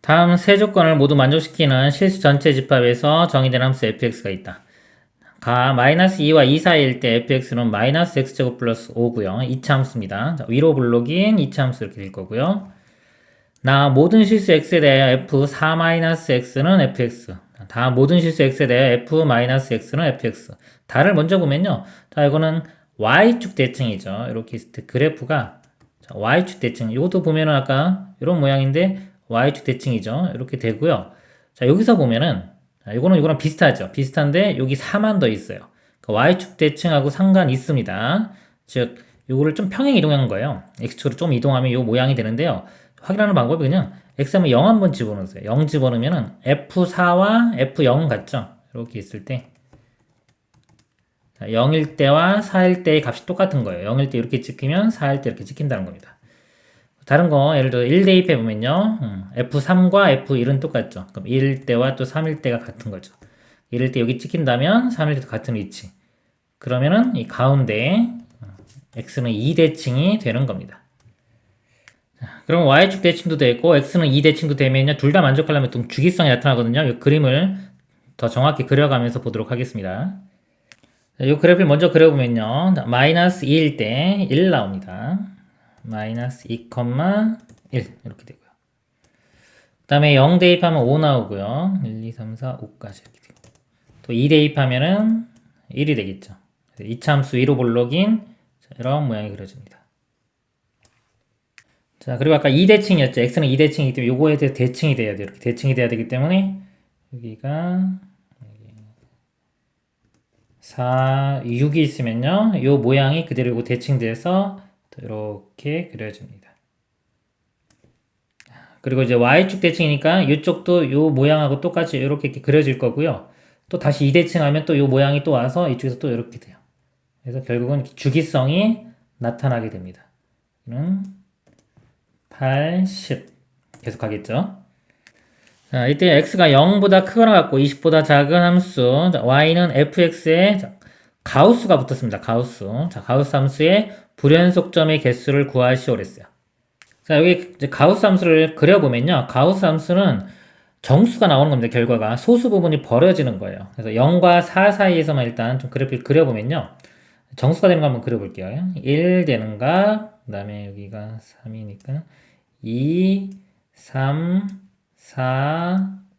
다음 세 조건을 모두 만족시키는 실수 전체 집합에서 정의된 함수 fx가 있다. 가 마이너스 2와 2 사이일 때 fx는 마이너스 x제곱 플러스 5고요. 2차 함수입니다. 자, 위로 블록인 2차 함수 이렇게 될 거고요. 나 모든 실수 x에 대하여 f 4 마이너스 x는 fx. 다 모든 실수 x에 대하여 f 마이너스 x는 fx. 다를 먼저 보면요. 자, 이거는 y축 대칭이죠. 이렇게 그래프가 자, y축 대칭. 이것도 보면은 아까 이런 모양인데 y축 대칭이죠. 이렇게 되고요. 자, 여기서 보면은 자, 이거는 이거랑 비슷하죠. 비슷한데 여기 4만 더 있어요. 그러니까 y축 대칭하고 상관 있습니다. 즉 요거를 좀 평행 이동한 거예요. x축으로 좀 이동하면 요 모양이 되는데요. 확인하는 방법이 그냥 x 하면 0 한번 집어넣으세요. 0 집어넣으면은 f4와 f0 같죠? 이렇게 있을 때 0일 때와 4일 때의 값이 똑같은 거예요. 0일 때 이렇게 찍히면 4일 때 이렇게 찍힌다는 겁니다. 다른 거 예를 들어 1 대입해 보면요. 음, F3과 F1은 똑같죠. 그럼 1일 때와 또 3일 때가 같은 거죠. 1일 때 여기 찍힌다면 3일 때도 같은 위치. 그러면은 이 가운데 어, X는 2대칭이 되는 겁니다. 자, 그럼 Y축 대칭도 되고 X는 2대칭도 되면요. 둘 다 만족하려면 좀 주기성이 나타나거든요. 이 그림을 더 정확히 그려가면서 보도록 하겠습니다. 자, 이 그래프를 먼저 그려보면요. 자, 마이너스 2일 때 1 나옵니다. 마이너스 2,1 이렇게 되고요. 그 다음에 0 대입하면 5 나오고요. 1, 2, 3, 4, 5까지 이렇게 되고 또 2 대입하면은 1이 되겠죠. 이참수 1호 블록인 이런 모양이 그려집니다. 자 그리고 아까 2대칭이었죠. x는 2대칭이기 때문에 요거에 대해 대칭이 돼야 돼요. 이렇게 대칭이 돼야 되기 때문에 여기가 4, 6이 있으면요. 요 모양이 그대로 대칭돼서 이렇게 그려집니다. 그리고 이제 y축 대칭이니까 이쪽도 요 모양하고 똑같이 이렇게 그려질 거고요. 또 다시 2대칭 하면 또요 모양이 또 와서 이쪽에서 또 이렇게 돼요. 그래서 결국은 주기성이 나타나게 됩니다. 는 8, 10 계속 하겠죠. 자, 이때 x가 0보다 크거나 같고 20보다 작은 함수 자, y는 fx에 자, 가우스가 붙었습니다. 가우스. 자, 가우스 함수의 불연속점의 개수를 구하시오 그랬어요. 자, 여기 가우스 함수를 그려보면요. 가우스 함수는 정수가 나오는 겁니다. 결과가. 소수 부분이 벌어지는 거예요. 그래서 0과 4 사이에서만 일단 좀 그래프를 그려보면요. 정수가 되는 거 한번 그려볼게요. 1 되는가, 그 다음에 여기가 3이니까 2, 3, 4, 5.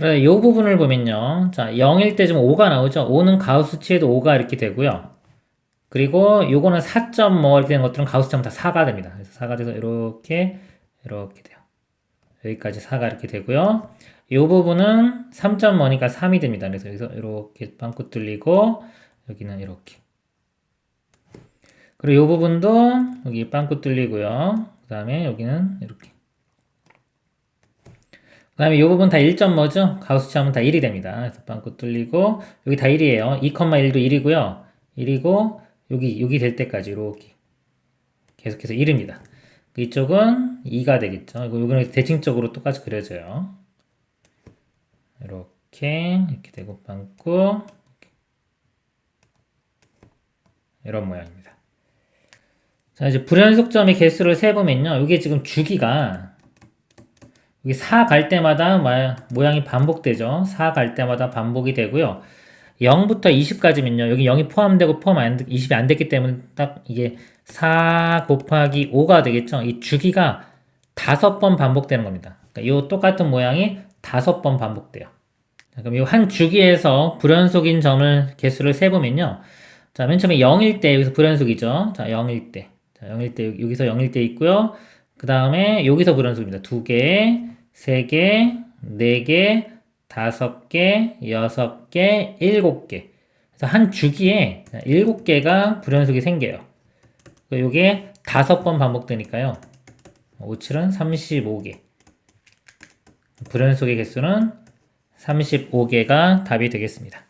자, 이 부분을 보면요. 자, 0일 때좀 5가 나오죠. 5는 가우스치에도 5가 이렇게 되고요. 그리고 요거는 4점 뭐 이렇게 되는 것들은 가우스점 다 4가 됩니다. 그래서 4가 돼서 이렇게 이렇게 돼요. 여기까지 4가 이렇게 되고요. 이 부분은 3점 뭐니까 3이 됩니다. 그래서 여기서 이렇게 빵꾸 뚫리고 여기는 이렇게. 그리고 이 부분도 여기 빵꾸 뚫리고요. 그 다음에 여기는 이렇게. 그 다음에 이 부분 다 1점 뭐죠? 가우스 치 하면 다 1이 됩니다. 그래서 빵꾸 뚫리고 여기 다 1이에요. 2,1도 1이고요. 1이고 여기 여기 될 때까지 이렇게 계속해서 1입니다. 이쪽은 2가 되겠죠. 이거 여기는 대칭적으로 똑같이 그려져요. 이렇게 이렇게 되고 빵꾸 이런 모양입니다. 자 이제 불연속점의 개수를 세보면요. 이게 지금 주기가 여기 4갈 때마다 모양이 반복되죠. 4 갈 때마다 반복이 되고요. 0부터 20까지면요. 여기 0이 포함되고 포함 안, 20이 안 됐기 때문에 딱 이게 4 곱하기 5가 되겠죠. 이 주기가 다섯 번 반복되는 겁니다. 그러니까 이 똑같은 모양이 다섯 번 반복돼요. 자, 그럼 이 한 주기에서 불연속인 점을 개수를 세보면요. 자, 맨 처음에 0일 때 여기서 불연속이죠. 자, 0일 때. 자, 0일 때 여기서 0일 때 있고요. 그 다음에 여기서 불연속입니다. 두 개, 세 개, 네 개, 다섯 개, 여섯 개, 일곱 개. 그래서 한 주기에 일곱 개가 불연속이 생겨요. 이게 다섯 번 반복되니까요. 5, 7은 35개. 불연속의 개수는 35개가 답이 되겠습니다.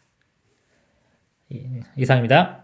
이상입니다.